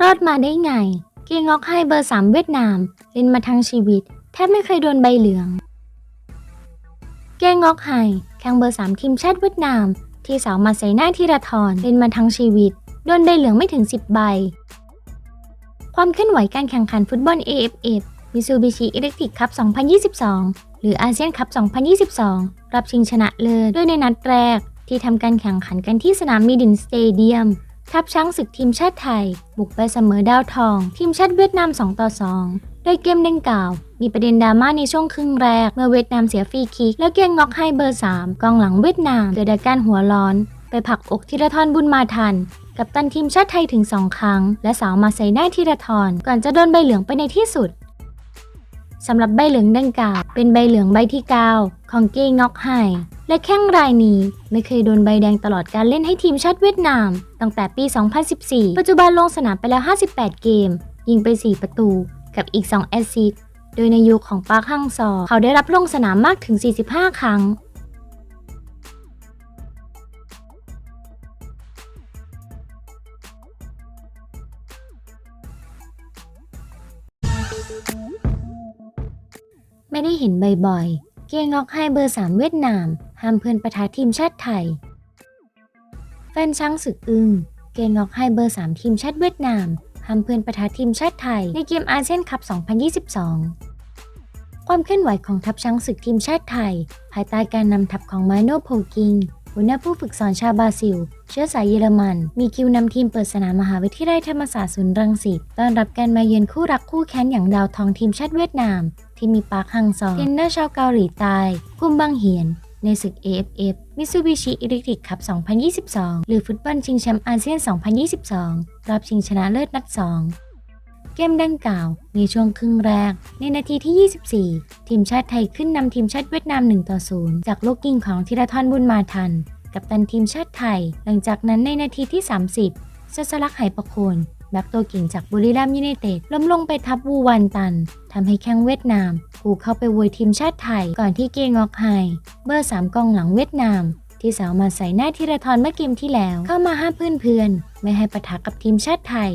รอดมาได้ไงเกงอกให้เบอร์3เวียดนาม เล่นมาทั้งชีวิต แทบไม่เคยโดนใบเหลือง เกงอกไฮแข่งเบอร์3ทีมชาติเวียดนาม ที่สาวมาใส่หน้าธีรทรเล่นมาทั้งชีวิต โดนใบเหลืองไม่ถึง 10 ใบ ความเคลื่อนไหวการแข่งขันฟุตบอล AFF Mitsubishi Electric Cup 2022 หรืออาเซียนคัพ 2022 รับชิงชนะเลิศด้วยในนัดแรก ที่ทำการแข่งขันกันที่สนามมีดินสเตเดียม ทัพช้างศึกทีมชาติไทย บุกไปเสมอดาวทอง ทีมชาติเวียดนาม 2 ต่อ 2 โดยเกมดังกล่าว มีประเด็นดราม่าในช่วงครึ่งแรก เมื่อเวียดนามเสียฟรีคิก แล้วเกียงงอกให้เบอร์ 3 กองหลังเวียดนามเกิดอาการหัวร้อน ไปผลักอกธีรทรบุญมาทัน กับตันทีมชาติไทยถึง 2 ครั้ง และสาวมาใส่หน้าธีรทรก่อนจะโดนใบเหลืองไปในที่สุด สำหรับใบเหลืองดังกล่าวเป็นใบเหลืองใบที่ 9 ของเกงงอกไฮและแข้งรายนี้ไม่เคยโดนใบแดงตลอดการเล่นให้ทีมชาติเวียดนาม ตั้งแต่ปี 2014 ปัจจุบันลงสนามไปแล้ว 58 เกม ยิงไป 4 ประตู กับอีก 2 แอสซิสต์โดยในยุคของปาร์คฮังซอ เขาได้รับลงสนามมากถึง 45 ครั้ง ไม่ได้เห็นบ่อยๆ เกียงอกให้เบอร์ 3 เวียดนามห้ามเพื่อนประทะทีมชาติไทย แฟนช้างศึกอึ้งเกียงอกให้เบอร์ 3 ทีมชาติเวียดนามห้ามเพื่อนประทะทีมชาติไทย ในเกมอาเซียนคัพ 2022 ความเคลื่อนไหวของทัพช้างศึกทีมชาติไทย ภายใต้การนำทัพของมาโนโพกิงหัวหน้าผู้ฝึกสอนชาวบราซิล เชื้อสายเยอรมัน มีคิวนำทีมเปิดสนามมหาวิทยาลัยธรรมศาสตร์ศูนย์รังสิตต้อนรับการมาเยือนคู่รักคู่แค้นอย่างดาวทองทีมชาติเวียดนาม ที่มีปาร์คฮังซอเทรนเนอร์ชาวเกาหลีใต้กุมบังเหียน ในศึก AFF Mitsubishi Electric Cup 2022 หรือฟุตบอลชิงแชมป์อาเซียน 2022 รอบชิงชนะเลิศนัด 2เกมดังกล่าวในช่วงครึ่งแรก ในนาทีที่ 24 ทีมชาติไทยขึ้นนำทีมชาติเวียดนาม1ต่อ0จากลูกยิงของธีรทรบุญมาทัน กับตันทีมชาติไทย หลังจากนั้นในนาทีที่ 30ชัสลักไหประโคน แบ็กตัวเก่งจากบุรีรัมย์ยูไนเต็ดล้มลงไปทับวูวันตันทำให้แข้งเวียดนามกูเข้าไปวยทีมชาติไทย ก่อนที่เกงอกไฮเบอร์ 3กองหลังเวียดนาม ที่สาวมาใส่หน้าธีระทรเมื่อเกมที่แล้ว เข้ามาห้ามเพื่อนๆไม่ให้ปะทะกับทีมชาติไทย